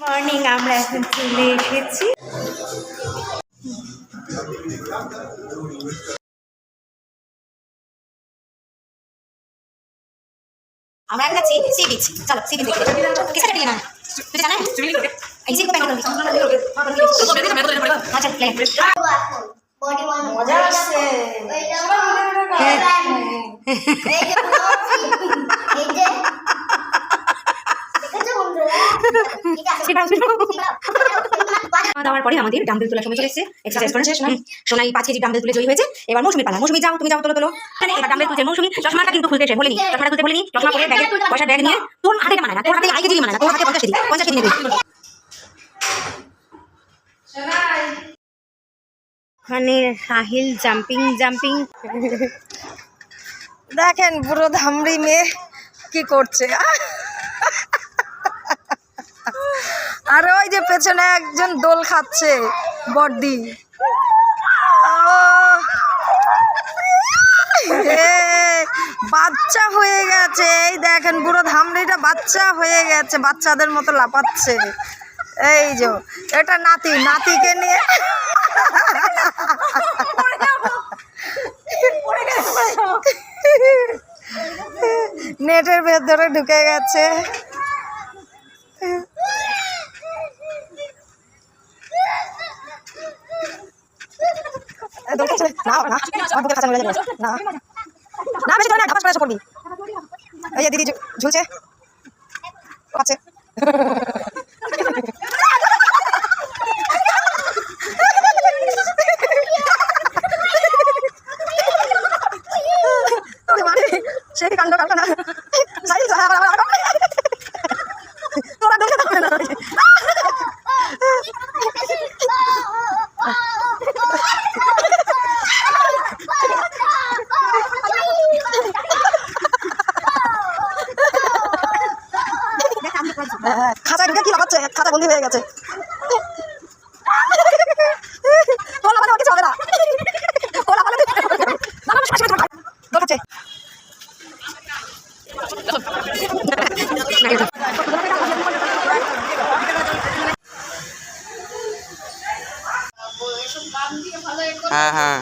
Morning আমরা এখন চলে এসেছি। আমরা এখন যাচ্ছি সি বিচ চলো সি বিচ কিসে নিয়ে না তুই জানা গেল আচ্ছা প্লে মজা আসছে। খাওয়া দাওয়ার পরে আমাদের ডাম্বেল তোলার সময় চলে এসেছে। এক্সারসাইজ করা শেষ সোনাই পাঁচ কেজি ডাম্বেল তুলে জয়ী হয়েছে। এবার মৌসুমি পালা। মৌসুমি যাও তুমি যাও তোলো তোলো। এখানে এবার ডাম্বেল তুলছে মৌসুমি। চশমাটা কিন্তু খুলতে বলিনি। চশমাটা খুলতে বলিনি। চশমা পরে ব্যাগে পয়সা ব্যাগ নিয়ে। তোর হাতে মানায় না। তোর হাতে আই কেজি মানায় না তোর হাতে পঞ্চাশ কেজি। পঞ্চাশ কেজি নেবে। ওখানে সাহিল জাম্পিং জাম্পিং। দেখেন বুড়ো ধামড়ি মেয়ে কি করছে। আর ওই যে পেছনে একজন দোল খাচ্ছে, বর্দি। বাচ্চা হয়ে গেছে। এই দেখেন বুড়ো ধামড়িটা বাচ্চা হয়ে গেছে, বাচ্চাদের মতো লাপাচ্ছে এই যে এটা নাতি নাতিকে নিয়ে। নেটের ভেতরে ঢুকে গেছে। এ, দোল খাচ্ছে। না, না, আমার বুকে খাঁচা মেরে যাবে। না। না, বেশি করে না, ঢাপাস করে এসে করবি। এই যে দিদি ঝু- ঝুলছে ও আছে ওরে বাড়ি, সে কি কাণ্ড কারখানা। সাই, সাই, আবার, আবার, আবার। তোরা দেখে থাকবে না। হ্যাঁ, খাঁচায় ঢুকে কি খাঁচা হয়ে গেছে। কিছু হবে না। হ্যাঁ হ্যাঁ।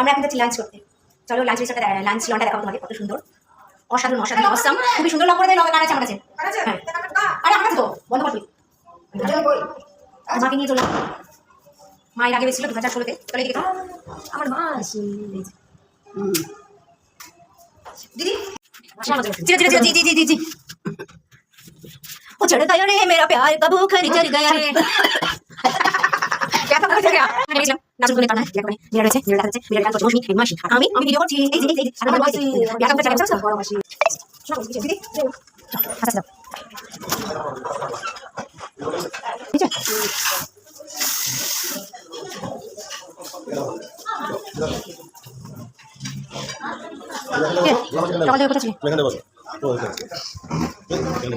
আমরা এখন যাচ্ছি লাঞ্চ করতে। চলো লাঞ্চ রিসর্টে লাঞ্চ লনটা দেখাবো তোমাদের কত সুন্দর অসাধারণ অসাধারণ অসাম খুবই সুন্দর লক করে দেয় লগে কার আছে আমার কাছে হ্যাঁ। আরে আমার কাছে তো বন্ধ কর তুই মাকে নিয়ে চলে মায়ের আগে বেশিল দু হাজার ষোলোতে চলে এদিকে তো। আমার মা দিদি জি জি জি জি জি জি জি ओ चढ़ गया रे मेरा प्यार कब खरी चढ़ गया रे क्या था चढ़ गया আমি গেছিলাম নাচুর দেখো মিরা রয়েছে মিরা দেখাচ্ছে মিরা গান করছে মৌসুমি এই মাসি আমি আমি ভিডিও করছি এই যে এই যে আর আমার বয়স বিয়া করতে চাইছো বড় মাসি শোনো কিছু দিদি আচ্ছা আচ্ছা ঠিক আছে সকাল থেকে কোথায় এখানে বসো এখানে।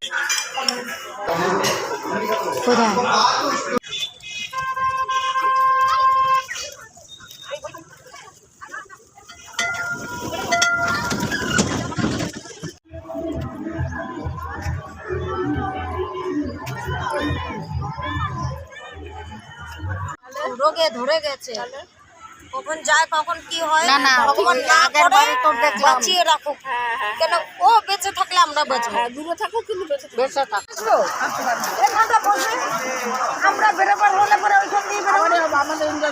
রোগে ধরে গেছে। কখন যায় কখন কি হয় না, না, ভগবান না করে বারে তো দেখলাম। বাঁচিয়ে রাখুক। কেন? ও বেঁচে থাকলে আমরা বাঁচবো। দূরে থাকুক কিন্তু বেঁচে থাকব এখানটা বসে আমরা বেরোবার হলে পরে ওইখান দিয়ে বেরোবো। আমাদের मुझे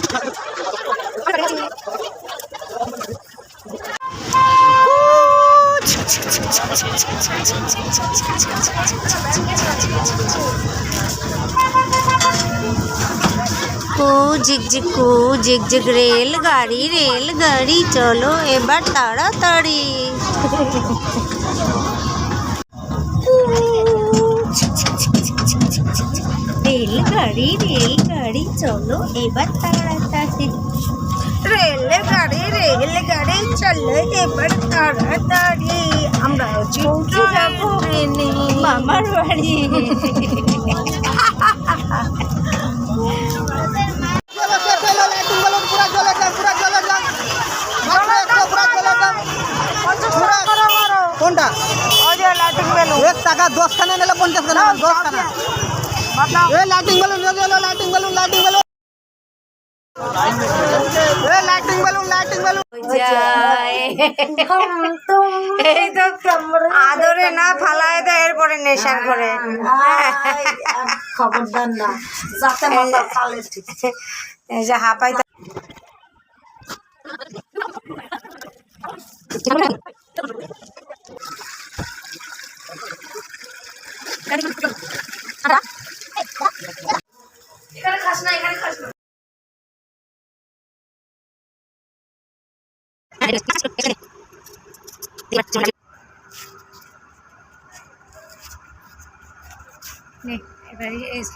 को झिकझिक को झिकझिक रेलगाड़ी रेलगाड़ी चलो एबार ताड़ाताड़ी। रेलगाड़ी रेलगाड़ी चलो एबार ताड़ाताड़ी। रेलगाड़ी চলে এবার তাড়াতাড়ি আমরা পৌঁছে যাব ট্রেনে মামার বাড়ি কোনটা ওই যে লাইটিং বেলুন এক টাকা দশ খানা নিলে পঞ্চাশ খানা দশ খানা বাতাও এ lighting balloon lighting balloon lighting balloon এ লাইটিং বেলুন লাইটিং বেলুন যায়। এই তো আদরে না ফালায় দেয় এরপরে নেশার করে খবরদার না। যাতে মাথা ফালে এই যে হাঁপাই এখানে খাস না এখানে খাস না। el espacio L. Es